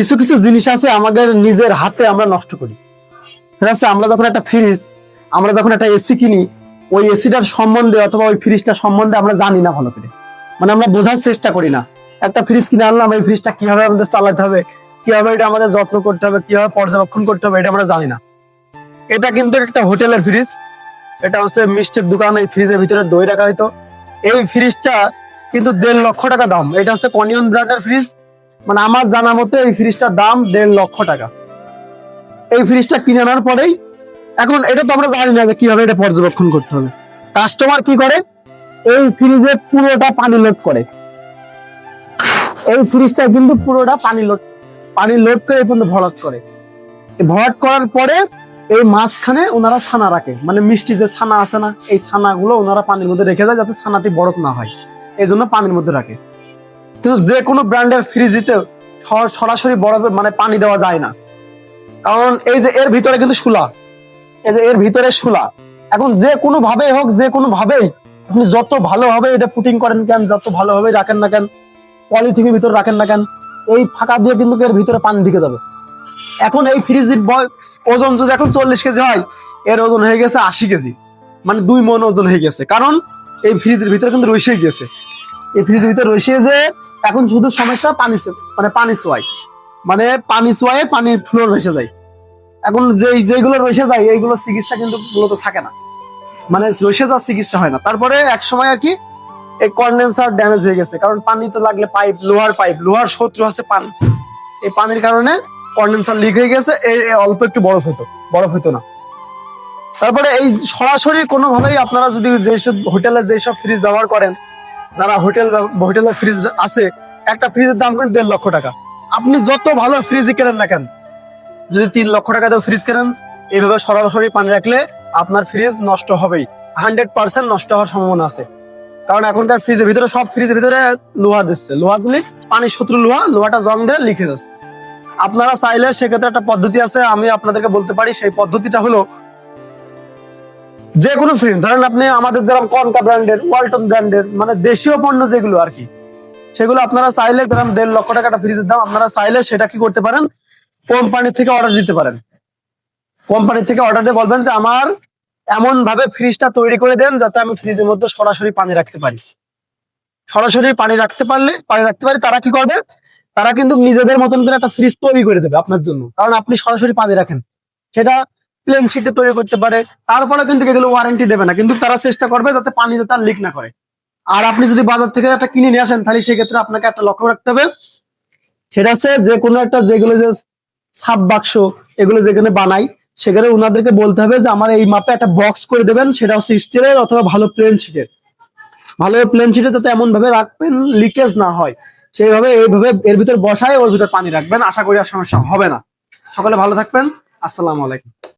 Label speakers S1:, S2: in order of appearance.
S1: কিছু কিছু জিনিস আছে আমাদের নিজের হাতে আমরা নষ্ট করি। সেটা হচ্ছে আমরা যখন একটা ফ্রিজ আমরা যখন একটা এসি কিনি, ওই এসিটার সম্বন্ধে অথবা ওই ফ্রিজটার সম্বন্ধে আমরা জানি না ভালো করে। মানে আমরা বোঝার চেষ্টা করি না। একটা ফ্রিজ কিনে আনলাম, এই ফ্রিজটা কীভাবে আমাদের চালাতে হবে? কীভাবে এটা আমাদের যত্ন করতে হবে? কীভাবে পর্যবেক্ষণ করতে হবে? এটা আমরা জানি না। এটা কিন্তু একটা হোটেলের ফ্রিজ এটা হচ্ছে মিষ্টির দোকান, এই ফ্রিজের ভিতরে দই রাখা হইতো। এই ফ্রিজটা কিন্তু দেড় লক্ষ টাকা দাম। এটা হচ্ছে কনিয়ন ব্র্যান্ডের ফ্রিজ মানে আমার জানা মতে এই ফ্রিজটার দাম দেড় লক্ষ টাকা। এই ফ্রিজটা কিনে আনার পরেই, এখন এটা তো আমরা জানি না যে কীভাবে এটা পর্যবেক্ষণ করতে হবে। কাস্টমার কি করে? এই ফ্রিজে পুরোটা পানি লোড করে। এই ফ্রিজটা কিন্তু পুরোটা পানি লোড পানি লোড করে পর্যন্ত ভরাট করে। ভরাট করার পরে এই মাঝখানে ওনারা ছানা রাখে। মানে মিষ্টি যে ছানা আছে না, এই ছানাগুলো ওনারা পানির মধ্যে রেখে দেয় যাতে ছানাটি বরফ না হয়। এই জন্য পানির মধ্যে রাখে। কিন্তু যে কোনো ব্র্যান্ডের ফ্রিজিতে সরাসরি বরফে মানে পানি দেওয়া যায় না। কারণ এই যে এর ভিতরে কিন্তু শুলা এই যে এর ভিতরে শুলা এখন যে কোনো ভাবে হোক, যে কোনো ভাবেই আপনি যত ভালোভাবে এটা পুটিং করেন কেন, যত ভালোভাবে রাখেন না কেন, পলিথিনের ভিতরে রাখেন না কেন, এই ফাঁকা দিয়ে কিন্তু এর ভিতরে পানি ঢুকে যাবে। এখন এই ফ্রিজের ওজন যদি এখন চল্লিশ কেজি হয়, এর ওজন হয়ে গেছে আশি কেজি। মানে দুই মন ওজন হয়ে গেছে। কারণ এই ফ্রিজের ভিতরে কিন্তু রইসে গেছে। এই ভিতরে রইসে যে এখন শুধু সমস্যা পানি মানে পানি সোয়াই। মানে পানি সোয়াই পানির ফ্লোর ভেসে যায়। এখন যে যেগুলো রয়েছে যায়, এইগুলো চিকিৎসা কিন্তু মূলত থাকে না। মানে রয়েছে যাওয়ার চিকিৎসা হয় না। তারপরে এক সময় আর কি এই কন্ডেন্সার ড্যামেজ হয়ে গেছে। কারণ পানিতে লাগলে পাইপ লোহার পাইপ লোহার শত্রু হচ্ছে পানি। এই পানির কারণে কন্ডেন্সার লিক হয়ে গেছে। এর অল্প একটু বরফ হতো। বরফ হতো না। তারপরে এই সরাসরি কোনোভাবেই আপনারা যদি যেসব হোটেলে যেসব ফ্রিজ ব্যবহার করেন যারা হোটেল হোটেলের ফ্রিজ আছে, একটা ফ্রিজের দাম কিন্তু দেড় লক্ষ টাকা। আপনি যত ভালো ফ্রিজ কেনেন না কেন, যদি তিন লক্ষ টাকা দিয়ে ফ্রিজ কেনেন, এইভাবে সরাসরি পানি রাখলে আপনার ফ্রিজ নষ্ট হবেই। হান্ড্রেড পার্সেন্ট নষ্ট হওয়ার সম্ভাবনা আছে। কারণ এখনকার ফ্রিজের ভিতরে, সব ফ্রিজের ভিতরে লোহা দিচ্ছে। লোহা দিলে পানির শত্রু লোহা, লোহাটা জং দিয়ে লিখে যাচ্ছে আপনারা চাইলে সেক্ষেত্রে একটা পদ্ধতি আছে, আমি আপনাদেরকে বলতে পারি, সেই পদ্ধতিটা হলো যে কোনো ফ্রিজ ধরেন আপনি আমাদের যেরকম কনকা ব্র্যান্ডের ওয়ালটন ব্র্যান্ডের মানে দেশীয় পণ্য যেগুলো আর কি, সেগুলো আপনারা চাইলে ধরেন দেড় লক্ষ টাকা একটা ফ্রিজের দাম আপনারা চাইলে সেটা কি করতে পারেন? কোম্পানি থেকে অর্ডার দিতে পারেন। কোম্পানি থেকে অর্ডার দিয়ে বলবেন যে, আমার এমন ভাবে ফ্রিজটা তৈরি করে দেন যাতে আমি ফ্রিজের মধ্যে সরাসরি পানি রাখতে পারি। সরাসরি পানি রাখতে পারলে, পানি রাখতে পারি তারা কি করবে? তারা কিন্তু নিজেদের মতন করে একটা ফ্রিজ তৈরি করে দেবে আপনার জন্য। কারণ আপনি সরাসরি পানি রাখেন। সেটা প্লেন শিটে তৈরি করতে পারে তারপরে কিন্তু এগুলো ওয়ারেন্টি দেবে না। কিন্তু তারা চেষ্টা করবে যাতে পানি যাতে লিক না করে। আর আপনি যদি বাজার থেকে একটা কিনে নিয়ে আসেন, তাহলে সেক্ষেত্রে আপনাকে একটা লক্ষ্য রাখতে হবে। সেটা হচ্ছে যে কোনো একটা যেগুলো যে সাব বাক্স, এগুলো যেখানে বানাই, সেখানে ওনাদেরকে বলতে হবে যে আমার এই মাপে একটা বক্স করে দেবেন, সেটা হচ্ছে স্টিলের অথবা ভালো প্লেন শিটের ভালো প্লেন শিটে যাতে এমন ভাবে রাখবেন লিকেজ না হয়। সেইভাবে, এইভাবে এর ভিতর বসায়, ওর ভিতর পানি রাখবেন। আশা করি আর সমস্যা হবে না। সকলে ভালো থাকবেন। আসসালামু আলাইকুম।